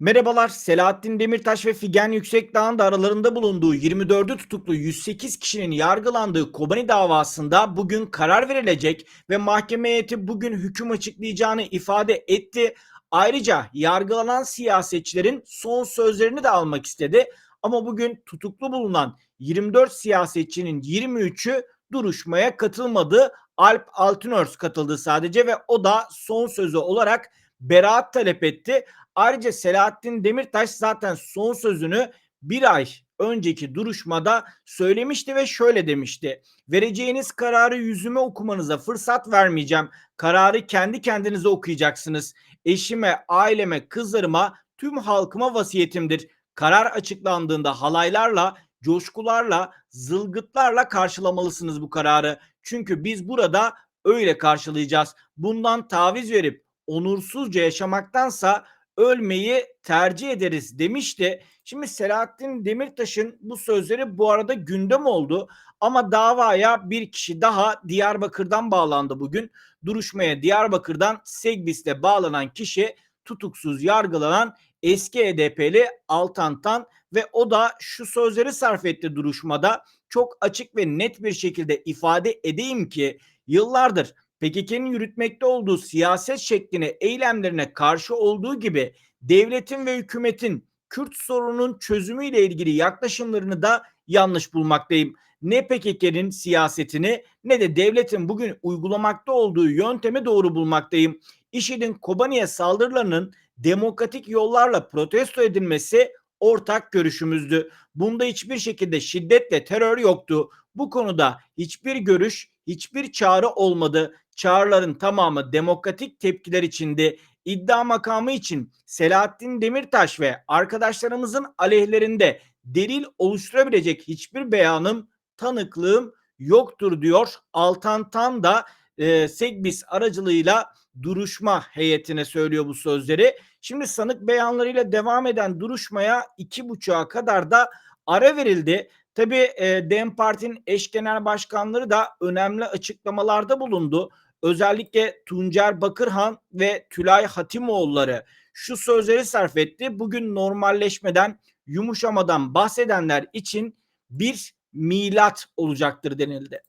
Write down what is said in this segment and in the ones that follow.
Merhabalar. Selahattin Demirtaş ve Figen Yüksekdağ'ın da aralarında bulunduğu 24'ü tutuklu 108 kişinin yargılandığı Kobani davasında bugün karar verilecek ve mahkeme heyeti bugün hüküm açıklayacağını ifade etti. Ayrıca yargılanan siyasetçilerin son sözlerini de almak istedi. Ama bugün tutuklu bulunan 24 siyasetçinin 23'ü duruşmaya katılmadı. Alp Altınörs katıldı sadece ve o da son sözü olarak beraat talep etti. Ayrıca Selahattin Demirtaş zaten son sözünü bir ay önceki duruşmada söylemişti ve şöyle demişti. Vereceğiniz kararı yüzüme okumanıza fırsat vermeyeceğim. Kararı kendi kendinize okuyacaksınız. Eşime, aileme, kızlarıma, tüm halkıma vasiyetimdir. Karar açıklandığında halaylarla, coşkularla, zılgıtlarla karşılamalısınız bu kararı. Çünkü biz burada öyle karşılayacağız. Bundan taviz verip onursuzca yaşamaktansa ölmeyi tercih ederiz demişti. Şimdi Selahattin Demirtaş'ın bu sözleri bu arada gündem oldu ama davaya bir kişi daha Diyarbakır'dan bağlandı bugün. Duruşmaya Diyarbakır'dan Segbis'te bağlanan kişi tutuksuz yargılanan eski HDP'li Altan Tan ve o da şu sözleri sarf etti duruşmada. Çok açık ve net bir şekilde ifade edeyim ki yıllardır PKK'nın yürütmekte olduğu siyaset şekline, eylemlerine karşı olduğu gibi devletin ve hükümetin Kürt sorununun çözümüyle ilgili yaklaşımlarını da yanlış bulmaktayım. Ne PKK'nın siyasetini ne de devletin bugün uygulamakta olduğu yöntemi doğru bulmaktayım. IŞİD'in Kobani'ye saldırılarının demokratik yollarla protesto edilmesi ortak görüşümüzdü. Bunda hiçbir şekilde şiddetle terör yoktu. Bu konuda hiçbir görüş, hiçbir çağrı olmadı. Çağrıların tamamı demokratik tepkiler içindi. İddia makamı için Selahattin Demirtaş ve arkadaşlarımızın aleyhlerinde delil oluşturabilecek hiçbir beyanım, tanıklığım yoktur diyor. Altan Tan da e, Segbis aracılığıyla duruşma heyetine söylüyor bu sözleri. Şimdi sanık beyanlarıyla devam eden duruşmaya iki buçuğa kadar da ara verildi. Tabii e, DEM Parti'nin eş genel başkanları da önemli açıklamalarda bulundu. Özellikle Tuncer Bakırhan ve Tülay Hatimoğulları şu sözleri sarf etti. Bugün normalleşmeden, yumuşamadan bahsedenler için bir milat olacaktır denildi.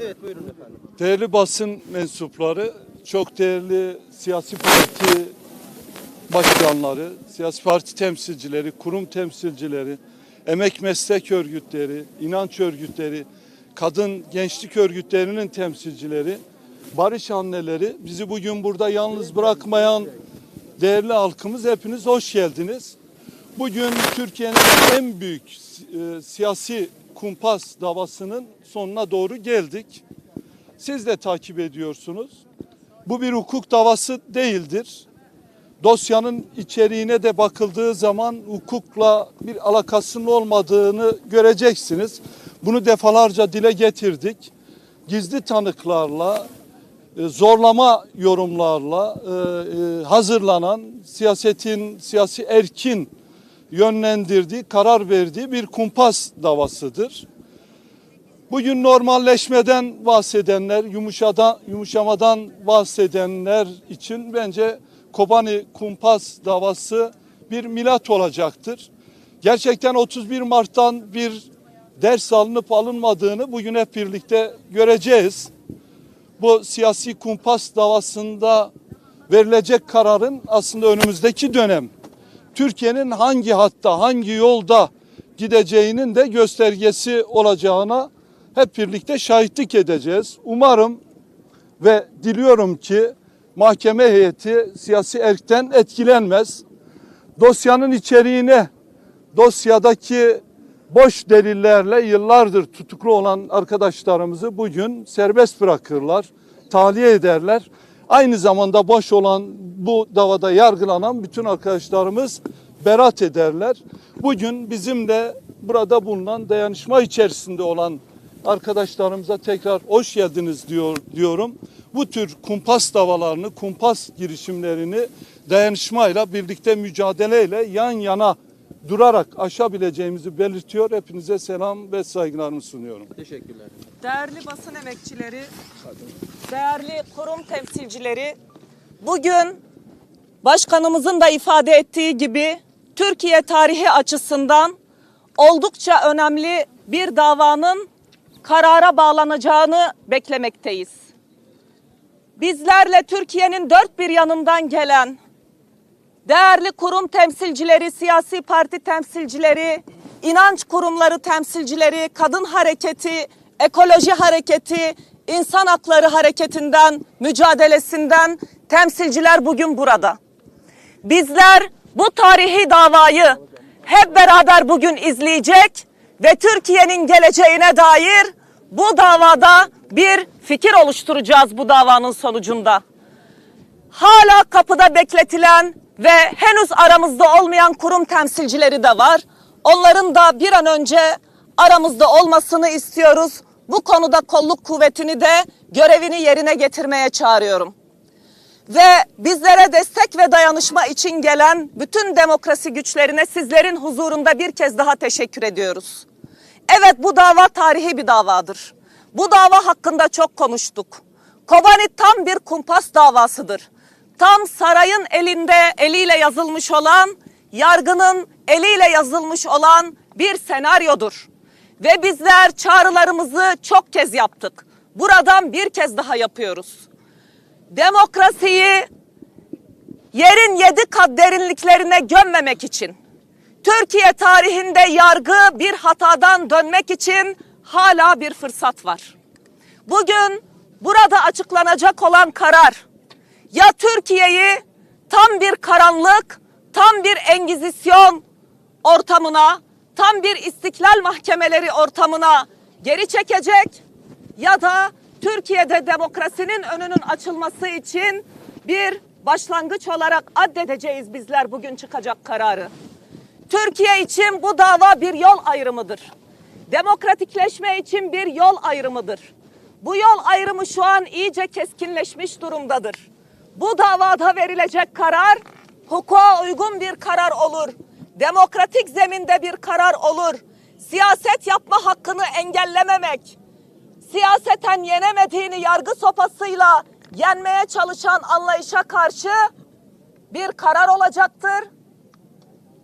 Evet buyurun efendim. Değerli basın mensupları, çok değerli siyasi parti başkanları, siyasi parti temsilcileri, kurum temsilcileri, emek meslek örgütleri, inanç örgütleri, kadın gençlik örgütlerinin temsilcileri, barış anneleri, bizi bugün burada yalnız bırakmayan değerli halkımız hepiniz hoş geldiniz. Bugün Türkiye'nin en büyük e, siyasi kumpas davasının sonuna doğru geldik. Siz de takip ediyorsunuz. Bu bir hukuk davası değildir. Dosyanın içeriğine de bakıldığı zaman hukukla bir alakasının olmadığını göreceksiniz. Bunu defalarca dile getirdik. Gizli tanıklarla, zorlama yorumlarla e, e, hazırlanan siyasetin, siyasi erkin yönlendirdiği, karar verdiği bir kumpas davasıdır. Bugün normalleşmeden bahsedenler, yumuşadan, yumuşamadan bahsedenler için bence Kobani kumpas davası bir milat olacaktır. Gerçekten 31 Mart'tan bir ders alınıp alınmadığını bugün hep birlikte göreceğiz. Bu siyasi kumpas davasında verilecek kararın aslında önümüzdeki dönem Türkiye'nin hangi hatta hangi yolda gideceğinin de göstergesi olacağına hep birlikte şahitlik edeceğiz. Umarım ve diliyorum ki mahkeme heyeti siyasi erkten etkilenmez. Dosyanın içeriğine, dosyadaki boş delillerle yıllardır tutuklu olan arkadaşlarımızı bugün serbest bırakırlar, tahliye ederler. Aynı zamanda boş olan bu davada yargılanan bütün arkadaşlarımız berat ederler. Bugün bizimle burada bulunan dayanışma içerisinde olan arkadaşlarımıza tekrar hoş geldiniz diyor diyorum. Bu tür kumpas davalarını, kumpas girişimlerini dayanışmayla birlikte mücadeleyle yan yana durarak aşabileceğimizi belirtiyor. Hepinize selam ve saygılarımı sunuyorum. Teşekkürler. Değerli basın emekçileri, değerli kurum temsilcileri, bugün başkanımızın da ifade ettiği gibi Türkiye tarihi açısından oldukça önemli bir davanın karara bağlanacağını beklemekteyiz. Bizlerle Türkiye'nin dört bir yanından gelen değerli kurum temsilcileri, siyasi parti temsilcileri, inanç kurumları temsilcileri, kadın hareketi, ekoloji hareketi, insan hakları hareketinden, mücadelesinden temsilciler bugün burada. Bizler bu tarihi davayı hep beraber bugün izleyecek ve Türkiye'nin geleceğine dair bu davada bir fikir oluşturacağız bu davanın sonucunda hala kapıda bekletilen ve henüz aramızda olmayan kurum temsilcileri de var. Onların da bir an önce aramızda olmasını istiyoruz. Bu konuda kolluk kuvvetini de görevini yerine getirmeye çağırıyorum. Ve bizlere destek ve dayanışma için gelen bütün demokrasi güçlerine sizlerin huzurunda bir kez daha teşekkür ediyoruz. Evet bu dava tarihi bir davadır. Bu dava hakkında çok konuştuk. Kobani tam bir kumpas davasıdır. Tam sarayın elinde eliyle yazılmış olan, yargının eliyle yazılmış olan bir senaryodur. Ve bizler çağrılarımızı çok kez yaptık. Buradan bir kez daha yapıyoruz. Demokrasiyi yerin yedi kat derinliklerine gömmemek için, Türkiye tarihinde yargı bir hatadan dönmek için hala bir fırsat var. Bugün burada açıklanacak olan karar ya Türkiye'yi tam bir karanlık, tam bir engizisyon ortamına, tam bir istiklal mahkemeleri ortamına geri çekecek ya da Türkiye'de demokrasinin önünün açılması için bir başlangıç olarak addedeceğiz bizler bugün çıkacak kararı. Türkiye için bu dava bir yol ayrımıdır. Demokratikleşme için bir yol ayrımıdır. Bu yol ayrımı şu an iyice keskinleşmiş durumdadır. Bu davada verilecek karar hukuka uygun bir karar olur. Demokratik zeminde bir karar olur. Siyaset yapma hakkını engellememek, siyaseten yenemediğini yargı sopasıyla yenmeye çalışan anlayışa karşı bir karar olacaktır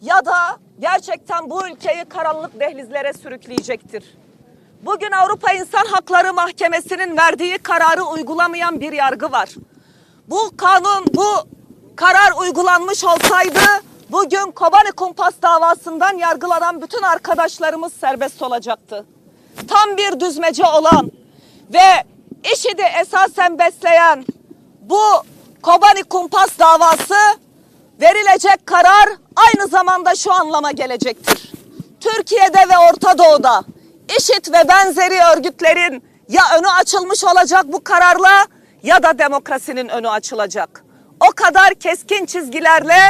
ya da gerçekten bu ülkeyi karanlık dehlizlere sürükleyecektir. Bugün Avrupa İnsan Hakları Mahkemesi'nin verdiği kararı uygulamayan bir yargı var. Bu kanun, bu karar uygulanmış olsaydı bugün Kobani Kumpas davasından yargılanan bütün arkadaşlarımız serbest olacaktı. Tam bir düzmece olan ve IŞİD'i esasen besleyen bu Kobani Kumpas davası verilecek karar aynı zamanda şu anlama gelecektir. Türkiye'de ve Orta Doğu'da IŞİD ve benzeri örgütlerin ya önü açılmış olacak bu kararla ya da demokrasinin önü açılacak. O kadar keskin çizgilerle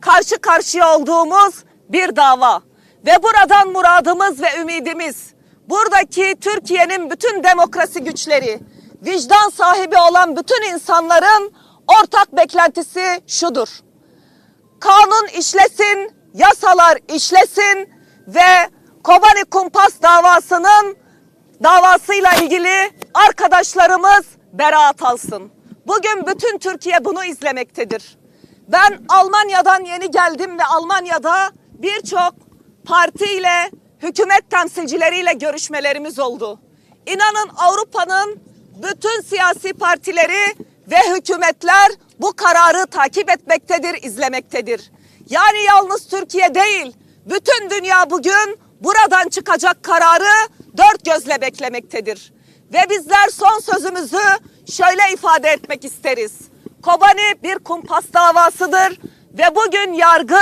karşı karşıya olduğumuz bir dava. Ve buradan muradımız ve ümidimiz buradaki Türkiye'nin bütün demokrasi güçleri, vicdan sahibi olan bütün insanların ortak beklentisi şudur kanun işlesin, yasalar işlesin ve Kobani Kumpas davasının davasıyla ilgili arkadaşlarımız beraat alsın. Bugün bütün Türkiye bunu izlemektedir. Ben Almanya'dan yeni geldim ve Almanya'da birçok partiyle, hükümet temsilcileriyle görüşmelerimiz oldu. İnanın Avrupa'nın bütün siyasi partileri ve hükümetler bu kararı takip etmektedir, izlemektedir. Yani yalnız Türkiye değil, bütün dünya bugün buradan çıkacak kararı dört gözle beklemektedir. Ve bizler son sözümüzü şöyle ifade etmek isteriz. Kobani bir kumpas davasıdır ve bugün yargı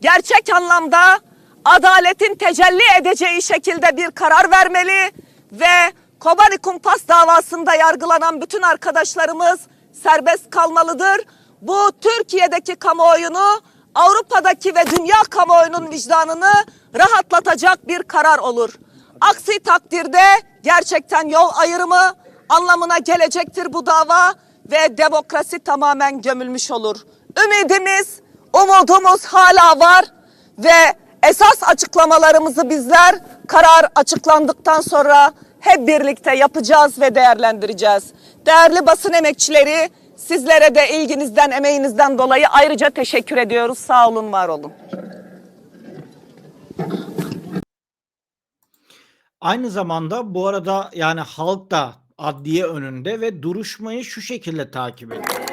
gerçek anlamda adaletin tecelli edeceği şekilde bir karar vermeli ve Kobani Kumpas davasında yargılanan bütün arkadaşlarımız serbest kalmalıdır. Bu Türkiye'deki kamuoyunu, Avrupa'daki ve dünya kamuoyunun vicdanını rahatlatacak bir karar olur. Aksi takdirde gerçekten yol ayrımı anlamına gelecektir bu dava ve demokrasi tamamen gömülmüş olur. Ümidimiz, umudumuz hala var ve esas açıklamalarımızı bizler karar açıklandıktan sonra hep birlikte yapacağız ve değerlendireceğiz. Değerli basın emekçileri, Sizlere de ilginizden, emeğinizden dolayı ayrıca teşekkür ediyoruz. Sağ olun, var olun. Aynı zamanda bu arada yani halk da adliye önünde ve duruşmayı şu şekilde takip ediyor.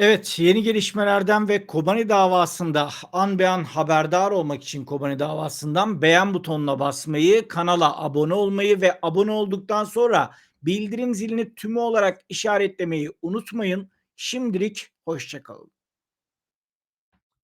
Evet, yeni gelişmelerden ve Kobani davasında an be an haberdar olmak için Kobani davasından beğen butonuna basmayı, kanala abone olmayı ve abone olduktan sonra bildirim zilini tümü olarak işaretlemeyi unutmayın. Şimdilik hoşçakalın.